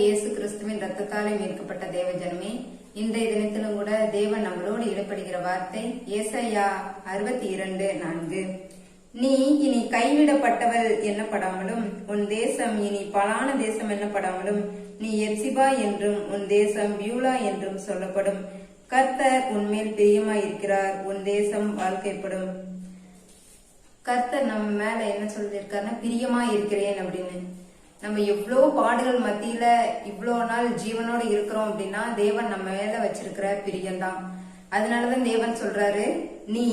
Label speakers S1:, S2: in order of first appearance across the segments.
S1: இயேசு கிறிஸ்துவின் ரத்தத்தாலே மீட்கப்பட்ட தேவ ஜனமே இன்றைய தினத்திலும் கூட தேவன் நம்மளோடு இடப்படுகிற வார்த்தை ஏசையா அறுபத்தி இரண்டு நான்கு. நீ இனி கைவிடப்பட்டவள் என்னப்படாமலும் உன் தேசம் இனி பலான தேசம் என்னப்படாமலும் நீ எப்சிபா என்றும் உன் தேசம் பியூலா என்றும் சொல்லப்படும். கர்த்தர் உன்மேல் பிரியமாயிருக்கிறார் உன் தேசம் வாழ்க்கைப்படும். கர்த்தர் நம்ம மேல என்ன சொல்லியிருக்காருன்னா பிரியமா இருக்கிறேன் அப்படின்னு. நம்ம எவ்வளோ பாடுகள் மத்தியில இவ்வளோ நாள் ஜீவனோடு இருக்கிறோம் அப்படின்னா தேவன் நம்ம மேல வச்சிருக்கிற பிரியம்தான். அதனாலதான் தேவன் சொல்றாரு நீ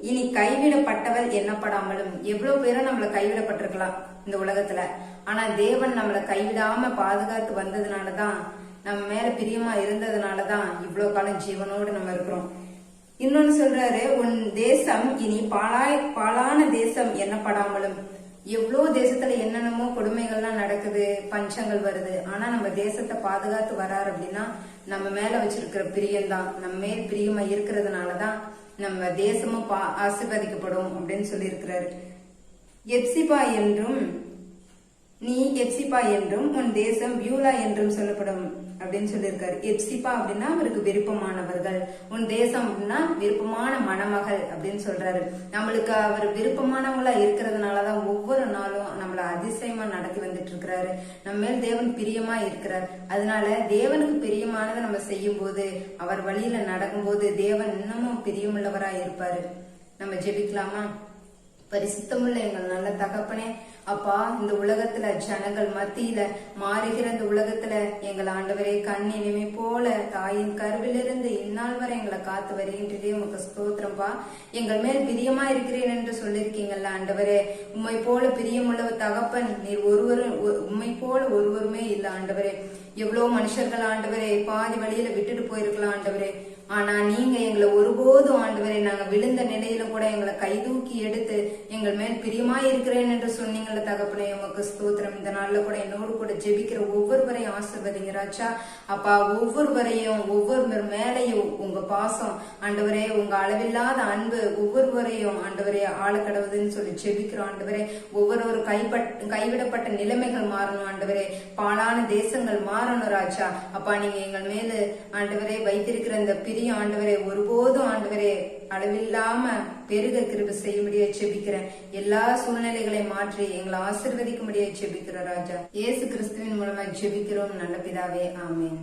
S1: இனி கைவிடப்பட்டவள் எண்ணப்படாமலும் எவ்வளவு பேரும் நம்மள கைவிடப்பட்டிருக்கலாம் இந்த உலகத்துல. ஆனா தேவன் நம்மள கைவிடாம பாதுகாத்து வந்ததுனாலதான் நம்ம மேல பிரியமா இருந்ததுனாலதான் இவ்வளவு காலம் ஜீவனோடு நம்ம இருக்கிறோம். இன்னொன்னு சொல்றாரு உன் தேசம் இனி பாலாய் பாலான தேசம் எண்ணப்படாமலும் எவ்வளோ தேசத்துல என்னென்னமோ கொடுமைகள்லாம் நடக்குது பஞ்சங்கள் வருது. ஆனா நம்ம தேசத்தை பாதுகாத்து வராரு அப்படின்னா நம்ம மேல வச்சிருக்கிற பிரியம்தான் நம்ம மேல் பிரியமா இருக்கிறதுனாலதான் நம்ம தேசமும் பா ஆசீர்வதிக்கப்படும் அப்படின்னு சொல்லி இருக்கிறாரு எப்சிபா என்றும் நீ எப்சிபா என்றும் உன் தேசம் பியூலா என்றும் சொல்லப்படும். அப்படின்னு சொல்லியிருக்காரு. எப்சிபா அப்படின்னா அவருக்கு விருப்பமானவர்கள். உன் தேசம் அப்படின்னா விருப்பமான மணமகள் அப்படின்னு சொல்றாரு. நம்மளுக்கு அவர் விருப்பமானவங்களா இருக்கிறதுனாலதான் ஒவ்வொரு நாளும் நம்மள அதிசயமா நடத்தி வந்துட்டு இருக்கிறாரு நம்ம மேல் தேவன் பிரியமா இருக்கிறார். அதனால தேவனுக்கு பிரியமானதை நம்ம செய்யும் போது அவர் வழியில நடக்கும்போது தேவன் இன்னமும் பிரியமுள்ளவரா இருப்பாரு நம்ம ஜெபிக்கலாமா? பரிசுத்தமுள்ள எங்கள் நல்ல தகப்பனே அப்பா இந்த உலகத்துல ஜனங்கள் மத்தியில மாறுகிற இந்த உலகத்துல எங்கள் ஆண்டவரே கண்ணினிமை போல தாயின் கருவிலிருந்து இந்நாள் வரை எங்களை காத்து வருகின்றதே உமக்கு ஸ்தோத்திரம்பா. எங்கள் மேல் பிரியமா இருக்கிறேன் என்று சொல்லியிருக்கீங்கல்ல ஆண்டவரே. உம்மை போல பிரியமுள்ள தகப்பன் நீர் ஒருவரும் ஒ- உம்மை போல ஒருவருமே இல்ல ஆண்டவரே. எவ்வளவு மனுஷர்கள் ஆண்டவரே பாதி வழியில விட்டுட்டு போயிருக்கலாம் ஆண்டவரே. ஆனா நீங்க எங்களை ஒருபோதும் வரை நாங்க விழுந்த நிலையில கூட எங்களை கைதூக்கி எடுத்து எங்கள் மேல் பிரியமா இருக்கிறேன் என்று சொன்னீங்கள தகப்பனே உமக்கு ஸ்தோத்திரம். இந்த நாள்ல கூட என்னோடு கூட ஜெபிக்கிற ஒவ்வொருவரையும் ஆசிர்வதிங்க ராஜா. அப்பா ஒவ்வொருவரையும் ஒவ்வொரு மேலையும் உங்க பாசம் ஆண்டவரே உங்க அளவில்லாத அன்பு ஒவ்வொருவரையும் ஆண்டவரே ஆளக்கடவுதுன்னு சொல்லி ஜெபிக்கிறோம் ஆண்டவரே. ஒவ்வொரு கைப்பட் கைவிடப்பட்ட நிலைமைகள் மாறணும் ஆண்டவரே. பாழான தேசங்கள் மாறணும் ராஜா. அப்பா நீங்க எங்கள் மேல ஆண்டவரே வைத்திருக்கிற இந்த பிரிய ஆண்டவரே ஒருபோதும் ஆண்டவரே அளவில்லாம பெருக கிருப செய்ய முடிய செபிக்கிறேன். எல்லா சூழ்நிலைகளை மாற்றி எங்களை ஆசிர்வதிக்க முடிய செபிக்கிற ராஜா. இயேசு கிறிஸ்துவின் மூலமா ஜெபிக்கிறோம் நல்ல பிதாவே ஆமேன்.